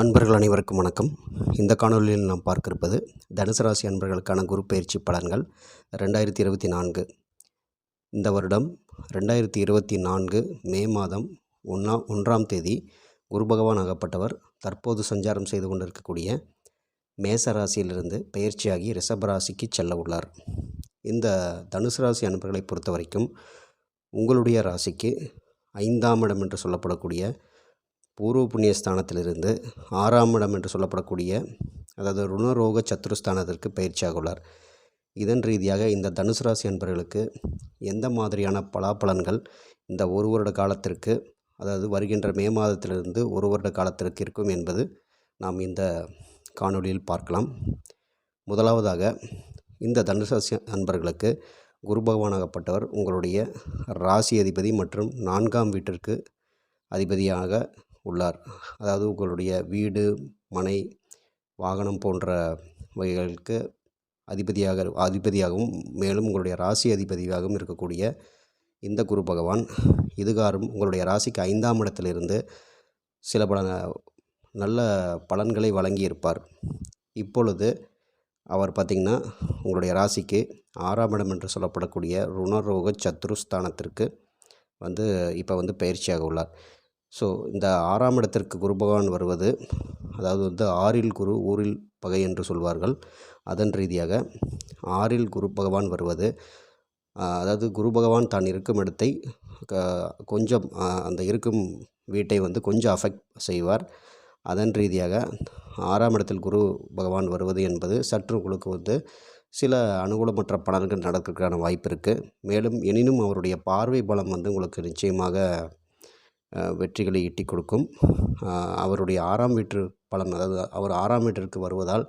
அன்பர்கள் அனைவருக்கும் வணக்கம். இந்த காணொலியில் நாம் பார்க்க இருப்பது தனுசு ராசி அன்பர்களுக்கான குரு பயிற்சி பலன்கள் ரெண்டாயிரத்தி இருபத்தி நான்கு. இந்த வருடம் ரெண்டாயிரத்தி இருபத்தி நான்கு மே மாதம் ஒன்றா ஒன்றாம் தேதி குரு பகவான் ஆகப்பட்டவர். தற்போது சஞ்சாரம் செய்து கொண்டிருக்கக்கூடிய மேச ராசியிலிருந்து பயிற்சியாகி ரிஷப ராசிக்கு செல்ல உள்ளார். இந்த தனுசு ராசி அன்பர்களை பொறுத்த வரைக்கும் உங்களுடைய ராசிக்கு ஐந்தாம் இடம் என்று சொல்லப்படக்கூடிய பூர்வ புண்ணிய ஸ்தானத்திலிருந்து ஆறாம் இடம் என்று சொல்லப்படக்கூடிய அதாவது ருணரோக சத்துருஸ்தானத்திற்கு பயிற்சியாக உள்ளார். இதன் ரீதியாக இந்த தனுசு ராசி அன்பர்களுக்கு எந்த மாதிரியான பலாபலன்கள் இந்த ஒரு வருட காலத்திற்கு அதாவது வருகின்ற மே மாதத்திலிருந்து ஒரு வருட காலத்திற்கு இருக்கும் என்பது நாம் இந்த காணொளியில் பார்க்கலாம். முதலாவதாக இந்த தனுசு ராசி அன்பர்களுக்கு குரு பகவானாகப்பட்டவர் உங்களுடைய ராசி அதிபதி மற்றும் நான்காம் வீட்டிற்கு அதிபதியாக உள்ளார். அதாவது உங்களுடைய வீடு மனை வாகனம் போன்ற வகைகளுக்கு அதிபதியாக அதிபதியாகவும் மேலும் உங்களுடைய ராசி அதிபதியாகவும் இருக்கக்கூடிய இந்த குரு பகவான் இதுகாரும் உங்களுடைய ராசிக்கு ஐந்தாம் இடத்திலிருந்து சில பல நல்ல பலன்களை வழங்கியிருப்பார். இப்பொழுது அவர் பார்த்திங்கன்னா உங்களுடைய ராசிக்கு ஆறாம் இடம் என்று சொல்லப்படக்கூடிய ருணரோக சத்ருஸ்தானத்திற்கு வந்து இப்போ வந்து பயிற்சியாக உள்ளார். ஸோ இந்த ஆறாம் இடத்திற்கு குரு பகவான் வருவது அதாவது வந்து ஆறில் குரு ஊரில் பகை என்று சொல்வார்கள். அதன் ரீதியாக ஆறில் குரு பகவான் வருவது அதாவது குரு பகவான் தான் இருக்கும் இடத்தை கொஞ்சம் அந்த இருக்கும் வீட்டை வந்து கொஞ்சம் அஃபெக்ட் செய்வார். அதன் ரீதியாக ஆறாம் இடத்தில் குரு பகவான் வருவது என்பது சற்று உங்களுக்கு வந்து சில அனுகூலமற்ற பலன்கள் நடக்கிறதுக்கான வாய்ப்பு இருக்குது மேலும் எனினும் அவருடைய பார்வை பலம் வந்து உங்களுக்கு நிச்சயமாக வெற்றிகளை ஈட்டி கொடுக்கும். அவருடைய ஆறாம் வீட்டு பலன் அதாவது அவர் ஆறாம் வீட்டிற்கு வருவதால்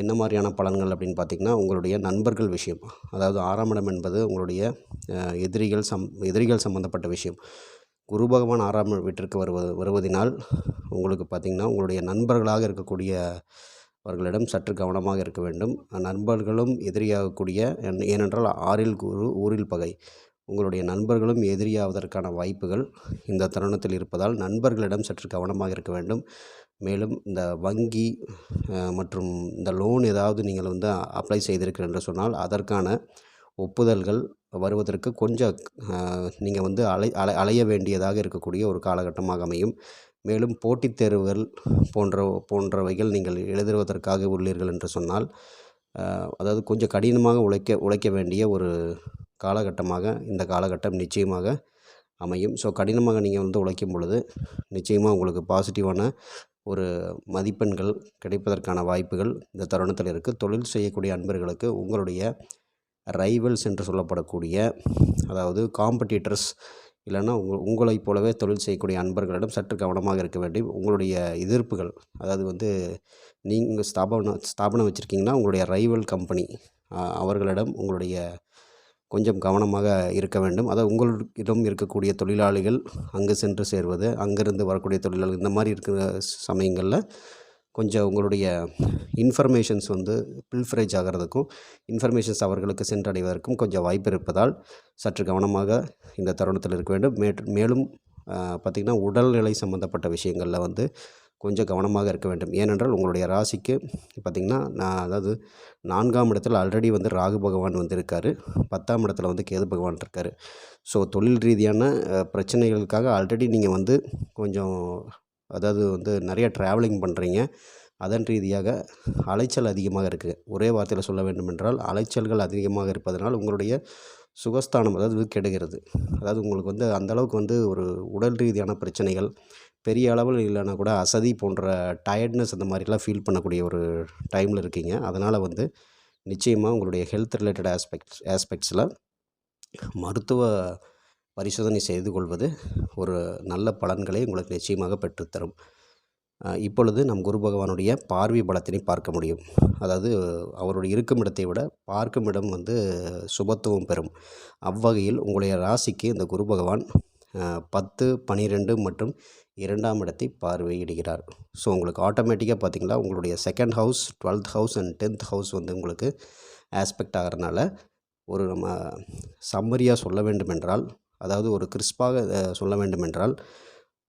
என்ன மாதிரியான பலன்கள் அப்படின்னு பார்த்திங்கன்னா உங்களுடைய நண்பர்கள் விஷயம். அதாவது ஆறாம் இடம் என்பது உங்களுடைய எதிரிகள் சம் எதிரிகள் சம்மந்தப்பட்ட விஷயம். குரு பகவான் ஆறாம் வீட்டிற்கு வருவது வருவதினால் உங்களுக்கு பார்த்திங்கன்னா உங்களுடைய நண்பர்களாக இருக்கக்கூடிய அவர்களிடம் சற்று கவனமாக இருக்க வேண்டும். நண்பர்களும் எதிரியாகக்கூடிய ஏனென்றால் ஆறில் குரு ஊரில் பகை. உங்களுடைய நண்பர்களும் எதிரியாவதற்கான வாய்ப்புகள் இந்த தருணத்தில் இருப்பதால் நண்பர்களிடம் சற்று கவனமாக இருக்க வேண்டும். மேலும் இந்த வங்கி மற்றும் இந்த லோன் ஏதாவது நீங்கள் வந்து அப்ளை செய்திருக்கிறீர்கள் என்று சொன்னால் அதற்கான ஒப்புதல்கள் வருவதற்கு கொஞ்சம் நீங்கள் வந்து அலை அலை அலைய வேண்டியதாக இருக்கக்கூடிய ஒரு காலகட்டமாக அமையும். மேலும் போட்டித் தேர்வுகள் போன்ற போன்றவைகள் நீங்கள் எழுதுவதற்காக உள்ளீர்கள் என்று சொன்னால் அதாவது கொஞ்சம் கடினமாக உழைக்க உழைக்க வேண்டிய ஒரு காலகட்டமாக இந்த காலகட்டம் நிச்சயமாக அமையும். ஸோ கடினமாக நீங்கள் வந்து உழைக்கும் பொழுது நிச்சயமாக உங்களுக்கு பாசிட்டிவான ஒரு மதிப்பெண்கள் கிடைப்பதற்கான வாய்ப்புகள் இந்த தருணத்தில் இருக்குது தொழில் செய்யக்கூடிய அன்பர்களுக்கு உங்களுடைய ரைவல்ஸ் என்று சொல்லப்படக்கூடிய அதாவது காம்படிட்டர்ஸ் இல்லைன்னா உங்கள் உங்களைப் போலவே தொழில் செய்யக்கூடிய அன்பர்களிடம் சற்று கவனமாக இருக்க வேண்டும் உங்களுடைய எதிர்ப்புகள் அதாவது வந்து நீங்கள் ஸ்தாபனம் ஸ்தாபனம் வச்சுருக்கீங்கன்னா உங்களுடைய ரைவல் கம்பெனி அவர்களிடம் உங்களுடைய கொஞ்சம் கவனமாக இருக்க வேண்டும். அதாவது உங்களிடம் இருக்கக்கூடிய தொழிலாளிகள் அங்கு சென்று சேர்வது அங்கேருந்து வரக்கூடிய தொழிலாளிகள் இந்த மாதிரி இருக்கிற சமயங்களில் கொஞ்சம் உங்களுடைய இன்ஃபர்மேஷன்ஸ் வந்து பில்ஃபரேஜ் ஆகிறதுக்கும் இன்ஃபர்மேஷன்ஸ் அவர்களுக்கு சென்றடைவதற்கும் கொஞ்சம் வாய்ப்பு இருப்பதால் சற்று கவனமாக இந்த தருணத்தில் இருக்க வேண்டும். மே மேலும் பார்த்திங்கன்னா உடல்நிலை சம்மந்தப்பட்ட விஷயங்களில் வந்து கொஞ்சம் கவனமாக இருக்க வேண்டும். ஏனென்றால் உங்களுடைய ராசிக்கு பார்த்திங்கன்னா நான் அதாவது நான்காம் இடத்தில் ஆல்ரெடி வந்து ராகு பகவான் வந்திருக்காரு. பத்தாம் இடத்துல வந்து கேது பகவான் இருக்கார். ஸோ தொழில் ரீதியான பிரச்சனைகளுக்காக ஆல்ரெடி நீங்கள் வந்து கொஞ்சம் அதாவது வந்து நிறைய ட்ராவலிங் பண்ணுறீங்க அதன் ரீதியாக அலைச்சல் அதிகமாக இருக்குது ஒரே வார்த்தையில் சொல்ல வேண்டும் என்றால் அலைச்சல்கள் அதிகமாக இருப்பதனால் உங்களுடைய சுகஸ்தானம் அதாவது கெடுகிறது. அதாவது உங்களுக்கு வந்து அந்தளவுக்கு வந்து ஒரு உடல் ரீதியான பிரச்சனைகள் பெரிய அளவில் இல்லைனா கூட அசதி போன்ற டயர்ட்னஸ் அந்த மாதிரிலாம் ஃபீல் பண்ணக்கூடிய ஒரு டைமில் இருக்கீங்க. அதனால் வந்து நிச்சயமாக உங்களுடைய ஹெல்த் ரிலேட்டட் ஆஸ்பெக்ட்ஸ் ஆஸ்பெக்ட்ஸில் மருத்துவ பரிசோதனை செய்து கொள்வது ஒரு நல்ல பலன்களை உங்களுக்கு நிச்சயமாக பெற்றுத்தரும். இப்பொழுது நம் குரு பகவானுடைய பார்வை பலத்தினை பார்க்க முடியும். அதாவது அவருடைய இருக்கும் இடத்தை விட பார்க்கும் இடம் வந்து சுபத்துவம் பெறும். அவ்வகையில் உங்களுடைய ராசிக்கு இந்த குரு பகவான் பத்து பனிரெண்டு மற்றும் இரண்டாம் இடத்தை பார்வையிடுகிறார். ஸோ உங்களுக்கு ஆட்டோமேட்டிக்காக பார்த்திங்களா உங்களுடைய second house twelfth house and tenth house வந்து உங்களுக்கு ஆஸ்பெக்ட் ஆகிறதுனால ஒரு நம்ம சம்மரியாக சொல்ல வேண்டுமென்றால் அதாவது ஒரு கிறிஸ்பாக சொல்ல வேண்டுமென்றால்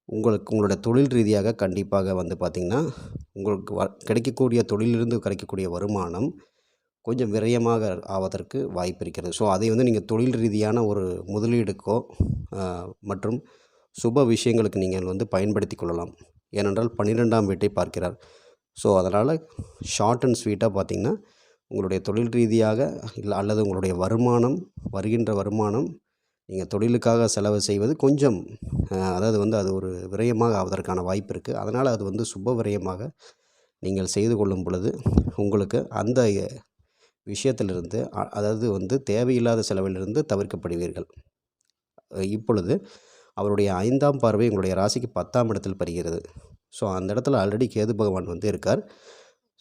உங்களுக்கு உங்களோட தொழில் ரீதியாக கண்டிப்பாக வந்து பார்த்திங்கன்னா உங்களுக்கு வ கிடைக்கக்கூடிய தொழிலிருந்து கிடைக்கக்கூடிய வருமானம் கொஞ்சம் விரயமாக ஆவதற்கு வாய்ப்பு இருக்கிறது. ஸோ அதை வந்து நீங்கள் தொழில் ரீதியான ஒரு முதலீடுக்கோ மற்றும் சுப விஷயங்களுக்கு நீங்கள் வந்து பயன்படுத்தி கொள்ளலாம். ஏனென்றால் பன்னிரெண்டாம் வீட்டை பார்க்கிறார். ஸோ அதனால் ஷார்ட் அண்ட் ஸ்வீட்டாக பார்த்திங்கன்னா உங்களுடைய தொழில் ரீதியாக இல்லை அல்லது உங்களுடைய வருமானம் வருகின்ற வருமானம் நீங்கள் தொழிலுக்காக செலவு செய்வது கொஞ்சம் அதாவது வந்து அது ஒரு விரயமாக ஆவதற்கான வாய்ப்பு இருக்குது அதனால் அது வந்து சுப விரயமாக நீங்கள் செய்து கொள்ளும் பொழுது உங்களுக்கு அந்த விஷயத்திலிருந்து அதாவது வந்து தேவையில்லாத செலவிலிருந்து தவிர்க்கப்படுவீர்கள். இப்பொழுது அவருடைய ஐந்தாம் பார்வை உங்களுடைய ராசிக்கு பத்தாம் இடத்தில் படுகிறது ஸோ அந்த இடத்துல ஆல்ரெடி கேது பகவான் வந்து இருக்கார்.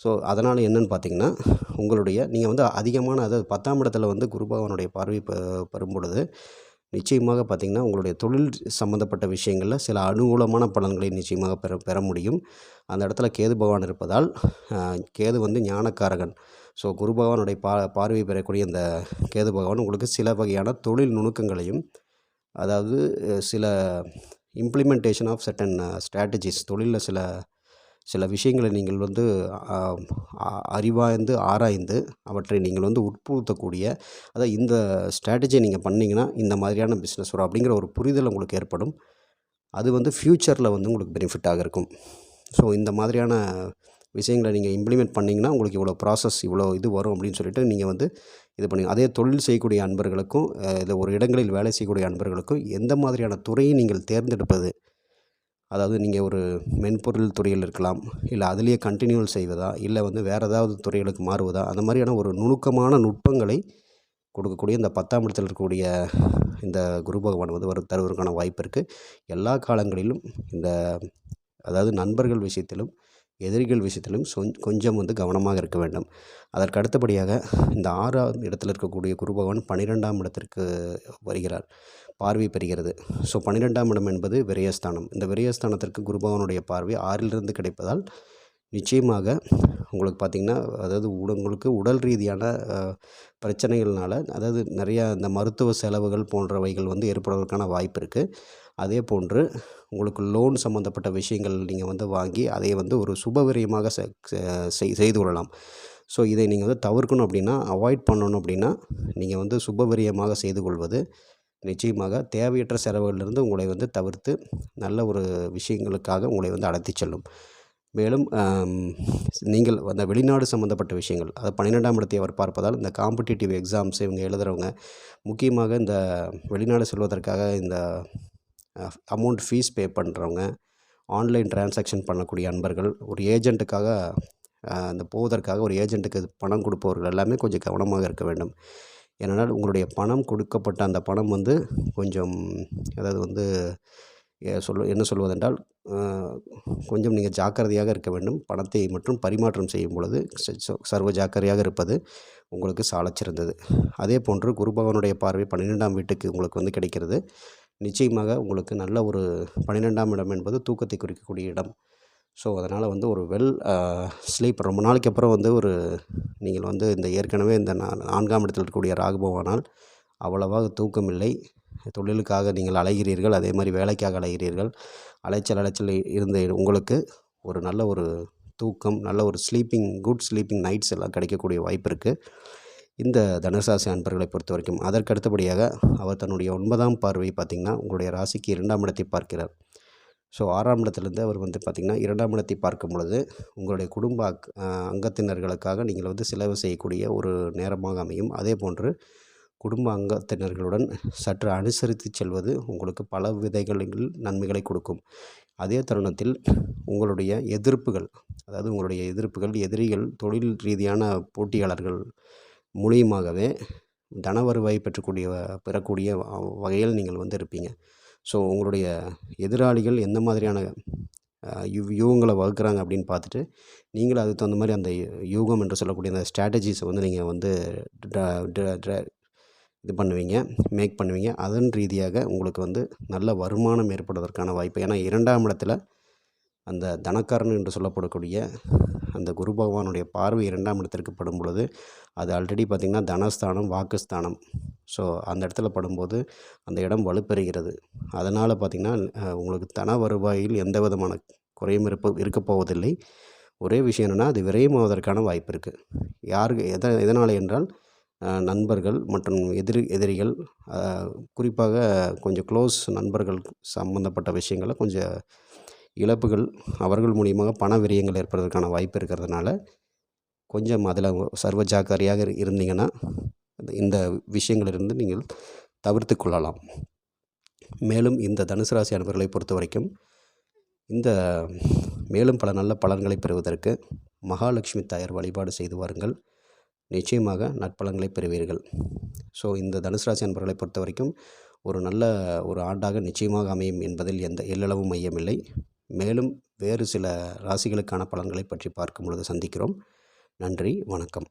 ஸோ அதனால் என்னென்னு பார்த்தீங்கன்னா உங்களுடைய நீங்கள் வந்து அதிகமான அதாவது பத்தாம் இடத்துல வந்து குரு பகவானுடைய பார்வை ப பெறும் பொழுது நிச்சயமாக பார்த்திங்கன்னா உங்களுடைய தொழில் சம்மந்தப்பட்ட விஷயங்களில் சில அனுகூலமான பலன்களை நிச்சயமாக பெற பெற முடியும். அந்த இடத்துல கேது பகவான் இருப்பதால் கேது வந்து ஞானக்காரகன். ஸோ குரு பகவானுடைய பா பார்வை பெறக்கூடிய அந்த கேது பகவான் உங்களுக்கு சில வகையான தொழில் நுணுக்கங்களையும் அதாவது சில இம்ப்ளிமெண்டேஷன் ஆஃப் சர்டன் ஸ்ட்ராட்டஜிஸ் தொழிலில் சில சில விஷயங்களை நீங்கள் வந்து அறிவாய்ந்து ஆராய்ந்து அவற்றை நீங்கள் வந்து உட்புகுத்தக்கூடிய அதாவது இந்த ஸ்ட்ராட்டஜியை நீங்கள் பண்ணிங்கன்னா இந்த மாதிரியான பிஸ்னஸ் வரும் அப்படிங்கிற ஒரு புரிதல் உங்களுக்கு ஏற்படும். அது வந்து ஃப்யூச்சரில் வந்து உங்களுக்கு பெனிஃபிட்டாக இருக்கும். ஸோ இந்த மாதிரியான விஷயங்களை நீங்கள் இம்ப்ளிமெண்ட் பண்ணிங்கன்னா உங்களுக்கு இவ்வளோ ப்ராசஸ் இவ்வளோ இது வரும் அப்படின்னு சொல்லிட்டு நீங்கள் வந்து இது பண்ணி அதே தொழில் செய்யக்கூடிய அன்பர்களுக்கும் இல்லை ஒரு இடங்களில் வேலை செய்யக்கூடிய அன்பர்களுக்கும் எந்த மாதிரியான துறையை நீங்கள் தேர்ந்தெடுப்பது? அதாவது நீங்கள் ஒரு மென்பொருள் துறையில் இருக்கலாம் இல்லை அதுலேயே கண்டினியூல் செய்வதா இல்லை வந்து வேறு ஏதாவது துறைகளுக்கு மாறுவதா அந்த மாதிரியான ஒரு நுணுக்கமான நுட்பங்களை கொடுக்கக்கூடிய இந்த பத்தாம் இடத்தில் இருக்கக்கூடிய இந்த குரு பகவான் வந்து வரும் தருவதற்கான வாய்ப்பு இருக்குது எல்லா காலங்களிலும் இந்த அதாவது நண்பர்கள் விஷயத்திலும் எதிரிகள் விஷயத்திலும் சொ கொஞ்சம் வந்து கவனமாக இருக்க வேண்டும். அதற்கு அடுத்தபடியாக இந்த ஆறாவது இடத்தில் இருக்கக்கூடிய குரு பகவான் பன்னிரெண்டாம் இடத்திற்கு வருகிறார். பார்வை பெறுகிறது. ஸோ பன்னிரெண்டாம் இடம் என்பது விரயஸ்தானம். இந்த விரயஸ்தானத்திற்கு குரு பகவானுடைய பார்வை ஆறிலிருந்து கிடைப்பதால் நிச்சயமாக உங்களுக்கு பார்த்திங்கன்னா அதாவது உங்களுக்கு உடல் ரீதியான பிரச்சனைகள்னால் அதாவது நிறையா இந்த மருத்துவ செலவுகள் போன்றவைகள் வந்து ஏற்படுவதற்கான வாய்ப்பு இருக்குது அதே போன்று உங்களுக்கு லோன் சம்மந்தப்பட்ட விஷயங்கள் நீங்கள் வந்து வாங்கி அதை வந்து ஒரு சுபவிரியமாக செய்து கொள்ளலாம். ஸோ இதை நீங்கள் வந்து தவிர்க்கணும் அப்படின்னா அவாய்ட் பண்ணணும் அப்படின்னா நீங்கள் வந்து சுபவிரியமாக செய்து கொள்வது நிச்சயமாக தேவையற்ற செலவுகளிலிருந்து உங்களை வந்து தவிர்த்து நல்ல ஒரு விஷயங்களுக்காக உங்களை வந்து அழைத்து செல்லும். மேலும் நீங்கள் அந்த வெளிநாடு சம்மந்தப்பட்ட விஷயங்கள் அது பன்னிரெண்டாம் இடத்தை அவர் பார்ப்பதால் இந்த காம்படிட்டிவ் எக்ஸாம்ஸ் இவங்க எழுதுகிறவங்க முக்கியமாக இந்த வெளிநாடு செல்வதற்காக இந்த அமௌண்ட் ஃபீஸ் பே பண்ணுறவங்க ஆன்லைன் டிரான்சாக்ஷன் பண்ணக்கூடிய அன்பர்கள் ஒரு ஏஜெண்ட்டுக்காக அந்த போவதற்காக ஒரு ஏஜெண்ட்டுக்கு பணம் கொடுப்பவர்கள் எல்லாமே கொஞ்சம் கவனமாக இருக்க வேண்டும். ஏனென்றால் உங்களுடைய பணம் கொடுக்கப்பட்ட அந்த பணம் வந்து கொஞ்சம் அதாவது வந்து சொல்ல என்ன சொல்வதென்றால் கொஞ்சம் நீங்கள் ஜாக்கிரதையாக இருக்க வேண்டும். பணத்தை மற்றும் பரிமாற்றம் செய்யும் பொழுது சர்வ ஜாக்கிரதையாக இருப்பது உங்களுக்கு சாலச்சிறந்தது அதே போன்று குரு பகவானுடைய பார்வை பன்னிரெண்டாம் வீட்டுக்கு உங்களுக்கு வந்து கிடைக்கிறது. நிச்சயமாக உங்களுக்கு நல்ல ஒரு பன்னிரெண்டாம் இடம் என்பது தூக்கத்தை குறிக்கக்கூடிய இடம். ஸோ அதனால் வந்து ஒரு வெல் ஸ்லீப் ரொம்ப நாளைக்கு அப்புறம் வந்து ஒரு நீங்கள் வந்து இந்த ஏற்கனவே இந்த நான்காம் இடத்தில் இருக்கக்கூடிய ராகுபவானால் அவ்வளவாக தூக்கம் இல்லை தொழிலுக்காக நீங்கள் அலைகிறீர்கள் அதே மாதிரி வேலைக்காக அலைகிறீர்கள். அலைச்சல் அலைச்சல் இருந்த உங்களுக்கு ஒரு நல்ல ஒரு தூக்கம் நல்ல ஒரு ஸ்லீப்பிங் குட் ஸ்லீப்பிங் நைட்ஸ் எல்லாம் கிடைக்கக்கூடிய வாய்ப்பு இருக்குது இந்த தனுசாசி அன்பர்களை பொறுத்த வரைக்கும் அதற்கு அடுத்தபடியாக அவர் தன்னுடைய ஒன்பதாம் பார்வை பார்த்திங்கன்னா உங்களுடைய ராசிக்கு இரண்டாம் இடத்தை பார்க்கிறார். ஸோ ஆறாம் இடத்துலேருந்து அவர் வந்து பார்த்திங்கன்னா இரண்டாம் இடத்தை பார்க்கும் பொழுது உங்களுடைய குடும்ப அங்கத்தினர்களுக்காக நீங்கள் வந்து செலவு செய்யக்கூடிய ஒரு நேரமாக அமையும். அதே போன்று குடும்ப அங்கத்தினர்களுடன் சற்று அனுசரித்து செல்வது உங்களுக்கு பல விதைகளில் நன்மைகளை கொடுக்கும். அதே தருணத்தில் உங்களுடைய எதிர்ப்புகள் அதாவது உங்களுடைய எதிர்ப்புகள் எதிரிகள் தொழில் ரீதியான போட்டியாளர்கள் மூலியமாகவே தன வருவாய் பெற்றக்கூடிய பெறக்கூடிய வகையில் நீங்கள் வந்து இருப்பீங்க. ஸோ உங்களுடைய எதிராளிகள் எந்த மாதிரியான யூகங்களை வகுக்கிறாங்க அப்படின்னு பார்த்துட்டு நீங்களும் அதுக்கு தகுந்த மாதிரி அந்த யூகம் என்று சொல்லக்கூடிய அந்த ஸ்ட்ராட்டஜிஸை வந்து நீங்கள் வந்து இது பண்ணுவீங்க மேக் பண்ணுவீங்க. அதன் ரீதியாக உங்களுக்கு வந்து நல்ல வருமானம் ஏற்படுவதற்கான வாய்ப்பு. ஏன்னா இரண்டாம் இடத்துல அந்த தனக்காரன் என்று சொல்லப்படக்கூடிய அந்த குரு பகவானுடைய பார்வை இரண்டாம் இடத்திற்கு படும் பொழுது அது ஆல்ரெடி பார்த்திங்கன்னா தனஸ்தானம் வாக்குஸ்தானம். ஸோ அந்த இடத்துல படும்போது அந்த இடம் வலுப்பெறுகிறது. அதனால் பார்த்திங்கன்னா உங்களுக்கு தன வருவாயில் எந்த விதமான குறையும் இருப்ப இருக்க போவதில்லை. ஒரே விஷயம் என்னென்னா அது விரயமாவதற்கான வாய்ப்பு இருக்குது யாருக்கு எத எதனால் என்றால் நண்பர்கள் மற்றும் எதிரி எதிரிகள் குறிப்பாக கொஞ்சம் க்ளோஸ் நண்பர்கள் சம்மந்தப்பட்ட விஷயங்களை கொஞ்சம் இழப்புகள் அவர்கள் மூலியமாக பண விரயங்கள் ஏற்படுவதற்கான வாய்ப்பு இருக்கிறதுனால கொஞ்சம் அதில் சர்வ ஜாக்கிரதையாக இருந்தீங்கன்னா இந்த- இந்த விஷயங்களிலிருந்து நீங்கள் தவிர்த்து கொள்ளலாம். மேலும் இந்த தனுசு ராசி அன்பர்களை பொறுத்த வரைக்கும் இந்த மேலும் பல நல்ல பலன்களை பெறுவதற்கு மகாலட்சுமி தாயார் வழிபாடு செய்து வாருங்கள். நிச்சயமாக நற்பலன்களை பெறுவீர்கள். ஸோ இந்த தனுசு ராசி அன்பர்களை பொறுத்த வரைக்கும் ஒரு நல்ல ஒரு ஆண்டாக நிச்சயமாக அமையும் என்பதில் எந்த எல்லளவும் மையமில்லை மேலும் வேறு சில ராசிகளுக்கான பலன்களை பற்றி பார்க்கும் பொழுது சந்திக்கிறோம். நன்றி வணக்கம்.